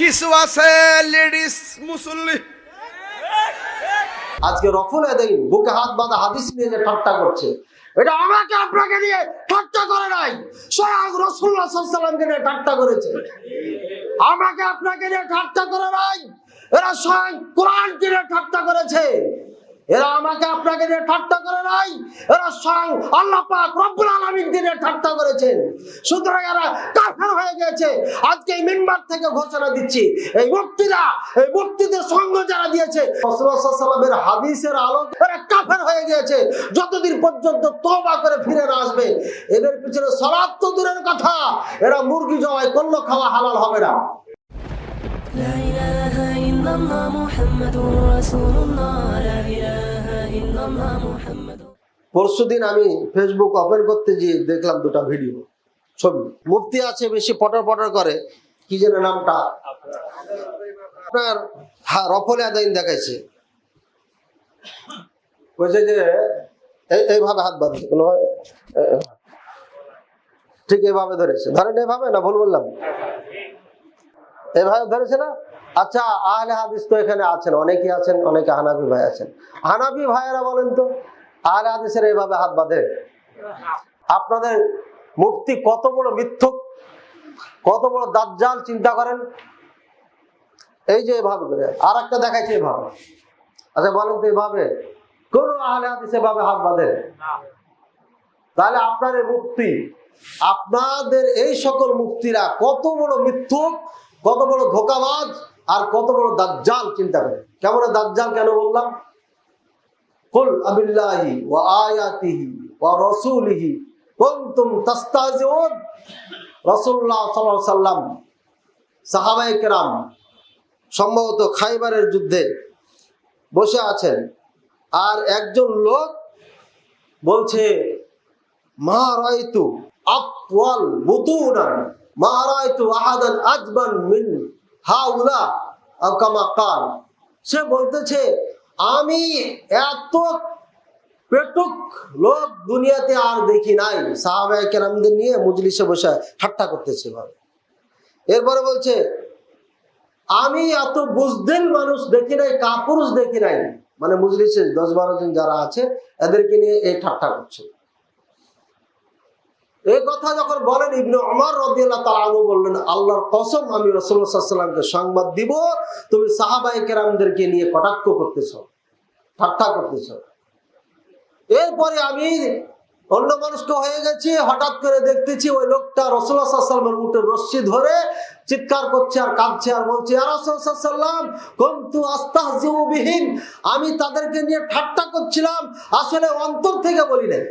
কিছু আছে লেডিস, মুসল্লি। আজকে রফল এদাইন বুকে হাত বাঁধা হাদিস নিয়ে যে ঠাট্টা করছে। এটা আমাকে আপনাকে নিয়ে ঠাট্টা করে নাই, স্বয়ং রসুল্লাহ সাল্লামকে নিয়ে ঠাট্টা করেছে। আমাকে আপনাকে নিয়ে ঠাট্টা করে নাই, এরা স্বয়ং কোরআনকে নিয়ে ঠাট্টা করেছে। এরা আমাকে আপনাকে নিয়ে ঠাট্টা করে নাই। এরা স্বয়ং আল্লাহ পাক রব্বুল আলামিনকে নিয়ে ঠাট্টা করেছেন। সুতরাং এরা কাফের হয়ে গেছে আজকে এই মেম্বার থেকে ঘোষণা দিচ্ছি। এই মুক্তিরা, এই মুক্তিদের সঙ্গ যারা দিয়েছে সাল্লামের হাদিসের আলো এরা কাফের হয়ে গিয়েছে। যতদিন পর্যন্ত তওবা করে ফিরে না আসবে, এদের পিছনে সলাপ তো দূরের কথা। এরা মুরগি জবাই করল, খাওয়া হালাল হবে না। পরশুদিন আমি ফেসবুক ওপেন করতে গিয়ে দেখলাম দুটো ভিডিও ছবি। মুফতি আছে, বেশি পটর পটর করে, কি যেন নামটা? আপনার রফলে আদাইন দেখাইছে। বলছে যে, এই- এইভাবে হাত বাঁধছে, কোনো ঠিক এইভাবে ধরেছে। ধরেন এইভাবে না, ভুল বললাম? এভাবে ধরেছে না? আচ্ছা আহলে হাদিস তো এখানে আছেন, অনেকেই আছেন, অনেকে হানাবি ভাই আছেন। হানাবি ভাইয়েরা বলেন তো, আহলে হাদিসের এইভাবে হাত বাঁধে? আপনাদের মুক্তি কত বড় মিথ্যুক, কত বড় দাজ্জাল চিন্তা করেন? এই যে এভাবে করে আর একটা দেখাইছে এভাবে। আচ্ছা বলেন তো এভাবে, কোন আহলে হাদিস এভাবে হাত বাঁধে? তাহলে আপনার এই মুক্তি আপনাদের এই সকল মুক্তিরা কত বড় মিথ্যুক, কত বড় ধোকাবাজ? আর কত বড় দাজ্জাল চিন্তা করে। কেমন দাজ্জাল কেন বললাম? কুল আবিল্লাহি ওয়া আয়াতিহি ওয়া রাসূলিহি কুনতুম তাস্তাজিউন রাসূলুল্লাহ সাল্লাল্লাহু আলাইহি সাল্লাম, সাহাবায়ে কেরাম, সম্ভবত খাইবারের যুদ্ধে বসে আছেন। আর একজন লোক বলছে, মা রাইতু আতওয়াল বুতুনান, মা রাইতু আহাদান আজবান মিন সে বলতেছে, আমি এত পেটুক লোক দুনিয়াতে আর দেখি নাই। সাহাবায়ে নিয়ে মজলিসে বসে ঠাট্টা করতেছে ভাবে এরপরে বলছে, আমি এত বুঝদেল মানুষ দেখি নাই, কাপুরুষ দেখি নাই। মানে মজলিসে দশ বারো জন যারা আছে, এদেরকে নিয়ে এই ঠাট্টা করছে। এই কথা যখন বলেন, ইবনে ওমর রাদিয়াল্লাহু তাআলা আনহু বললেন, আল্লাহর কসম, আমি সাল্লাল্লাহু সংবাদ দিব, তুমি সাহাবায়ে কেরামদেরকে নিয়ে কটাক্ষ করতেছো, ঠাট্টা করতেছো। এরপরে আমি অন্য মানুষকে হয়ে গেছি, হঠাৎ করে দেখতেছি ওই লোকটা রসুল্লাহ সাল্লামের উঠে রশ্মি ধরে চিৎকার করছে আর কাঁদছে আর বলছে আর রসুল্লাম কন্তু আস্তাহজিবিহীন আমি তাদেরকে নিয়ে ঠাট্টা করছিলাম, আসলে অন্তর থেকে বলি নাই।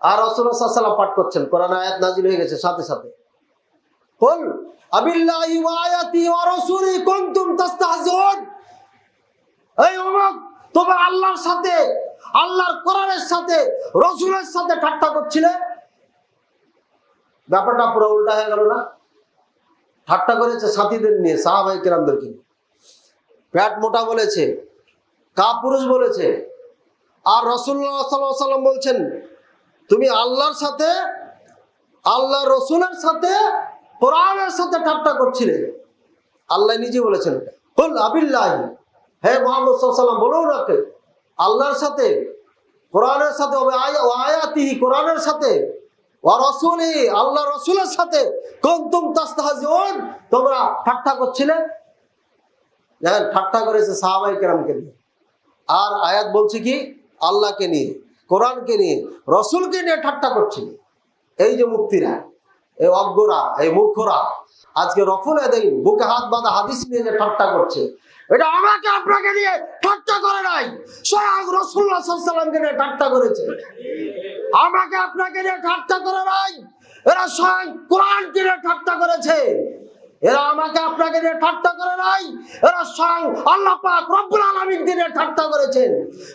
আর রসুল্লাহ পাঠ করছেন, কোরআন আয়াত নাজিল হয়ে গেছে, সাথে সাথে। বল তোমার আল্লাহর সাথে ঠাট্টা করছিলে? ব্যাপারটা পুরো উল্টা হয়ে গেল না? ঠাট্টা করেছে সাথীদের নিয়ে সাহাবাই কিরামদেরকে নিয়ে। প্যাট মোটা বলেছে কা পুরুষ বলেছে। আর রসুল্লাহ সাল্লাহ সাল্লাম বলছেন তুমি আল্লাহর সাথে, আল্লাহ রসুলের সাথে, কোরআনের সাথে ঠাট্টা করছিলে। আল্লাহ নিজে বলেছেন বল আবিল্লাহ। হে মোহাম্মদ সাল্লাম বলো নাকে আল্লাহর সাথে, কোরআনের সাথে আয়াতিহি, কোরআনের সাথে রসুলি, আল্লাহ রসুলের সাথে, কুনতুম তাস্তাহজিউন, তোমরা ঠাট্টা করছিলে? দেখেন, ঠাট্টা করেছে সাহাবাই কেরামকে নিয়ে। আর আয়াত বলছে কি? আল্লাহকে নিয়ে। কোরআনকে নিয়ে, রসুলকে নিয়ে ঠাট্টা করছিল এই যে মুক্তিরা, এই অজ্ঞরা, এই মূর্খরা, আজকে রফুল এদিন বুকে হাত বাঁধা হাদিস নিয়ে যে ঠাট্টা করছে। এটা আমাকে আপনাকে নিয়ে ঠাট্টা করে নাই, স্বয়ং রসুল্লাহ সাল্লামকে নিয়ে ঠাট্টা করেছে। আমাকে আপনাকে নিয়ে ঠাট্টা করে নাই, এরা স্বয়ং কোরআনকে নিয়ে ঠাট্টা করেছে। এরা আমাকে আপনাকে নিয়ে ঠাট্টা করে নাই। এরা স্বয়ং আল্লাহ পাক রব্বুল আলামিনকে নিয়ে ঠাট্টা করেছেন।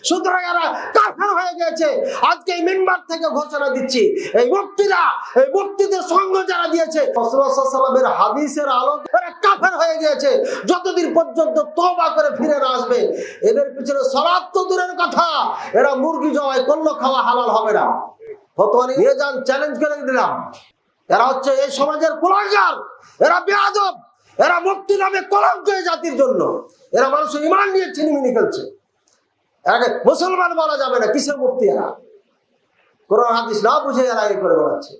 সুতরাং এরা কাফের হয়ে গেছে। আজকে এই মেম্বার থেকে ঘোষণা দিচ্ছি। এই মুক্তিরা, এই মুক্তিদের সঙ্গ যারা দিয়েছে সাল্লামের হাদিসের আলো এরা কাফের হয়ে গিয়েছে যতদিন পর্যন্ত তওবা করে ফিরে আসবে, এদের পিছনে সলাপ তো দূরের কথা। এরা মুরগি জবাই করল, খাওয়া হালাল হবে না। ফতোয়া নিয়ে যান চ্যালেঞ্জ করে দিলাম। এরা হচ্ছে এই সমাজের কুলাঙ্গার, এরা বেআব এরা মুক্তি নামে কলঙ্ক জাতির জন্য। এরা মানুষের ইমান নিয়ে ছিনিমিনি খেলছে। এরাকে মুসলমান বলা যাবে না, কিসের মুক্তি এরা? কোরআন হাদিস না বুঝে এরা এই করে বেড়াচ্ছে।